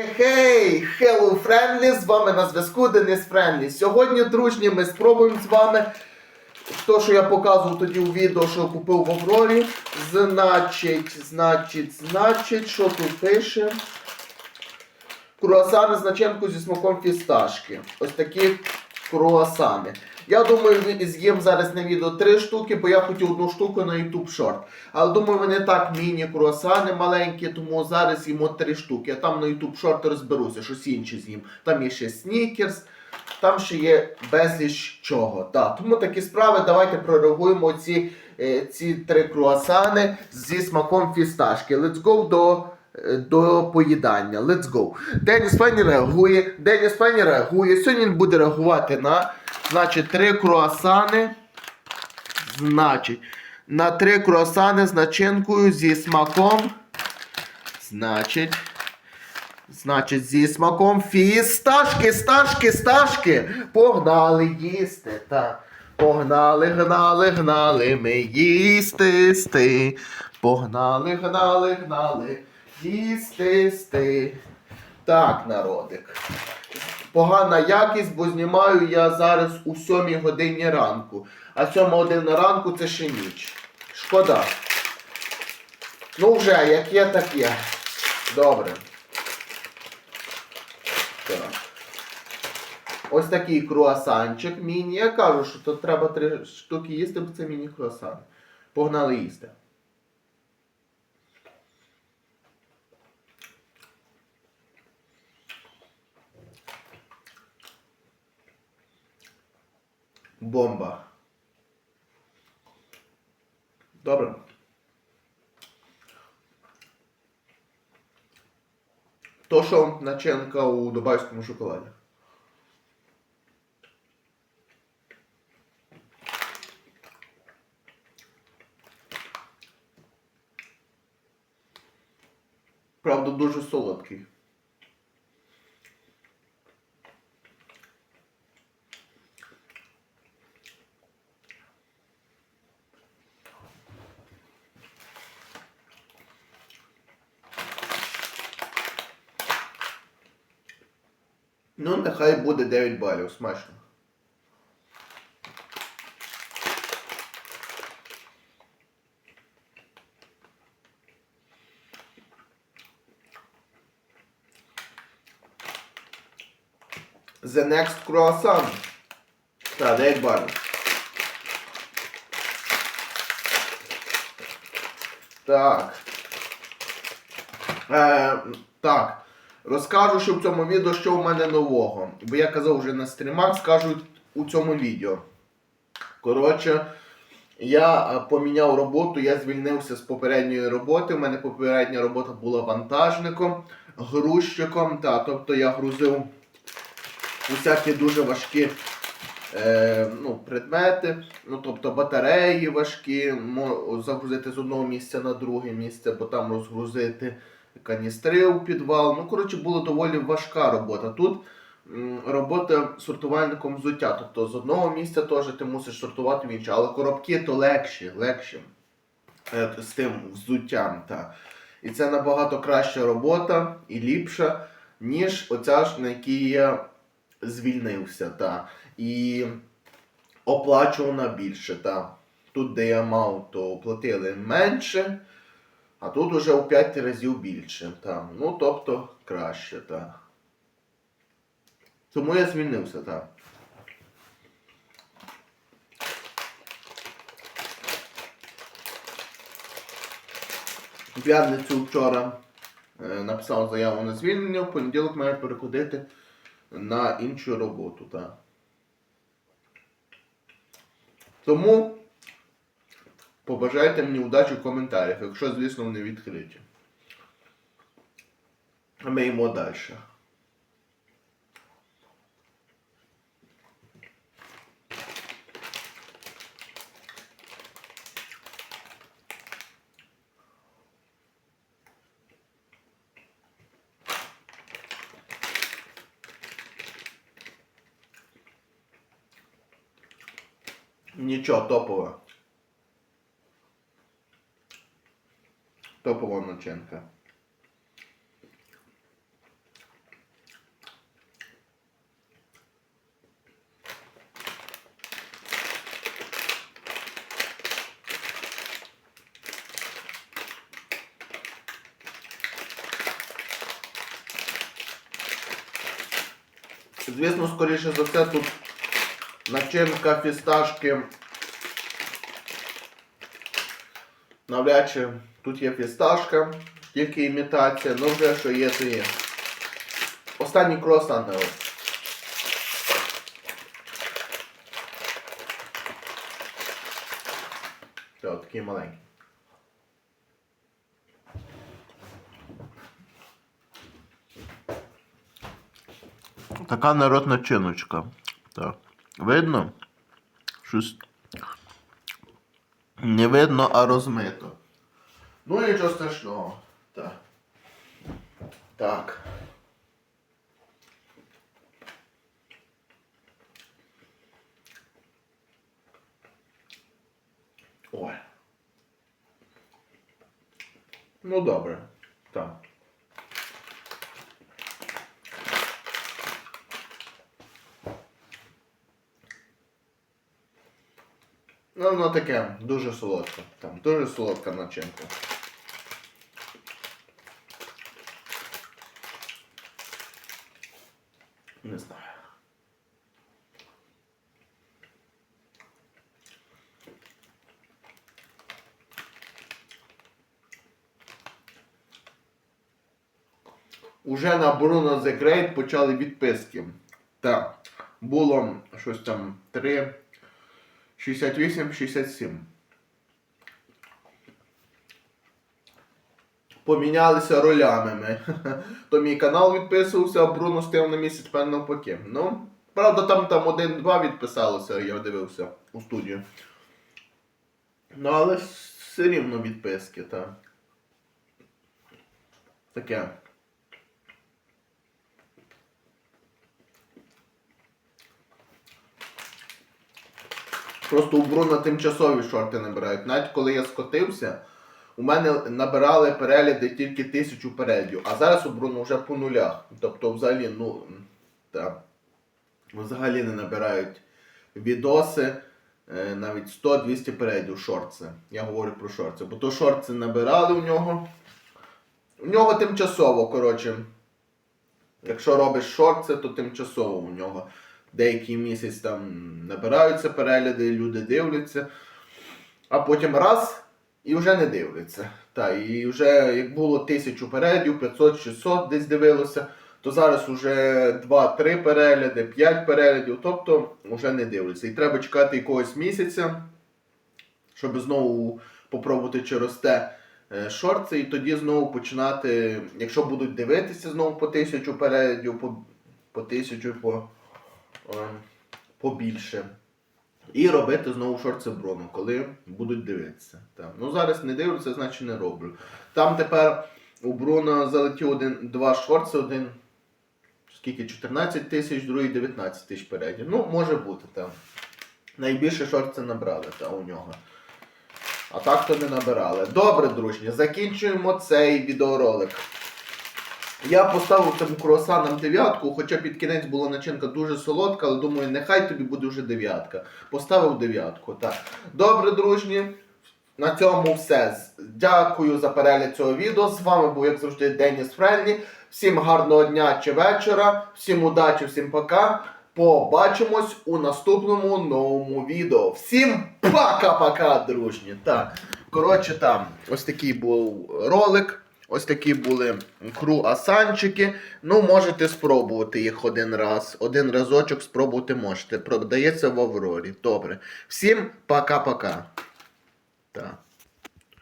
Хей, Hello Friendly, з вами на зв'язку Денис Френлі. Сьогодні, дружні, ми спробуємо з вами то, що я показував тоді у відео, що купив в Аврорі. Значить, значить, значить, що тут пише? Круасани з начинку зі смаком фісташки. Ось такі круасани. Я думаю, з'їм зараз на відео три штуки, бо я хотів одну штуку на YouTube Short. Але думаю, вони так міні-круасани маленькі, тому зараз їмо три штуки. А там на YouTube Short розберуся, щось інше з'їм. Там є ще снікерс, там ще є безліч чого. Так, тому такі справи, давайте прореагуємо ці, е, ці три круасани зі смаком фісташки. Let's go до, до поїдання. Let's go. Деніс Фені реагує. Деніс Фені реагує. Сьогодні він буде реагувати на значить, три круасани. Значить, на три круасани з начинкою зі смаком. Значить. Значить, зі смаком фісташки, сташки, сташки. Погнали їсти. Так. Погнали, гнали, гнали, ми їсти сти. Погнали, гнали, гнали, їсти сти. Так, народик. Погана якість, бо знімаю я зараз у 7 годині ранку. А 7 година ранку це ще ніч. Шкода. Ну вже, як є, так є. Добре. Так. Ось такий круасанчик міні. Я кажу, що тут треба три штуки їсти, бо це міні-круасан. Погнали їсти. Бомба. Добре. То, що начинка у дубайському шоколаді. Правда, дуже солодкий. Ну, нехай буде 9 балів, смачно. The next croissant. Так, 9 балів. Так. Е, так. Розкажу, що в цьому відео, що в мене нового. Бо я казав вже на стрімах, скажу у цьому відео. Коротше, я е, поміняв роботу, я звільнився з попередньої роботи. У мене попередня робота була вантажником, грузчиком. Та, тобто я грузив усякі дуже важкі е, ну, предмети, ну, тобто батареї важкі, загрузити з одного місця на друге місце, бо там розгрузити каністри у підвал. Ну, коротше, була доволі важка робота. Тут робота сортувальником взуття. Тобто з одного місця теж ти мусиш сортувати в інше, але коробки то легші, легші е, з тим взуттям. Та. І це набагато краща робота і ліпша, ніж оця ж, на якій я звільнився. Та. І оплачувана більше. Та. Тут, де я мав, то платили менше. А тут уже у 5 разів більше. Та. Ну, тобто краще, так. Тому я звільнився, так. В п'ятницю вчора е, написав заяву на звільнення, в понеділок маю переходити на іншу роботу, так. Тому побажайте мені удачі в коментарях, якщо, звісно, вони відкриті. А ми йдемо далі. Нічого, топове. топова начинка. Звісно, скоріше за все, тут начинка фісташки навряд чи тут є фісташка, тільки імітація, ну вже що є, то є. Останній круасан народ. Так, такий. Така народна чиночка. Так. Видно? Щось не видно, а розмито. Ну нічого страшного. Так. Так. Ой. Ну добре. Так. Ну, воно таке дуже солодке. Там дуже солодка начинка. Не знаю. Уже на Bruno The Great почали відписки. Так, було щось там 3, 68, 67. Помінялися ролями ми. То мій канал відписувався, а Бруно стояв на місці тепер навпаки. Ну, правда, там там один-два відписалося, я дивився у студію. Ну, але все рівно відписки, так. Таке. Просто у Бруна тимчасові шорти набирають. Навіть коли я скотився, у мене набирали перегляди тільки тисячу переглядів, а зараз у Бруно вже по нулях. Тобто взагалі, ну, та, взагалі не набирають відоси е, навіть 100-200 переглядів шорти. Я говорю про шорти. Бо то шорти набирали у нього. У нього тимчасово, коротше. Якщо робиш шорти, то тимчасово у нього. Деякий місяць там набираються перегляди, люди дивляться, а потім раз і вже не дивляться. Та, і вже як було тисячу переглядів, 500-600 десь дивилося, то зараз вже 2-3 перегляди, 5 переглядів, тобто вже не дивляться. І треба чекати якогось місяця, щоб знову попробувати чи росте е, шорти, і тоді знову починати, якщо будуть дивитися знову по тисячу переглядів, по, по тисячу, по е, побільше. І робити знову шорти брону, коли будуть дивитися. Так. Ну зараз не дивляться, значить не роблю. Там тепер у Бруно залетів один, два шорти, один скільки 14 тисяч, другий 19 тисяч передів. Ну, може бути там. Найбільше шорти набрали та, у нього. А так то не набирали. Добре, дружні, закінчуємо цей відеоролик. Я поставив цьому круасанам дев'ятку, хоча під кінець була начинка дуже солодка, але думаю, нехай тобі буде вже дев'ятка. Поставив дев'ятку. Так. Добре, дружні. На цьому все. Дякую за перегляд цього відео. З вами був, як завжди, Деніс Френлі. Всім гарного дня чи вечора, всім удачі, всім пока. Побачимось у наступному новому відео. Всім пока-пока, дружні. Так. Коротше, там ось такий був ролик. Ось такі були круасанчики. Ну, можете спробувати їх один раз. Один разочок спробувати можете. Продається в Аврорі. Добре. Всім пока-пока. Так.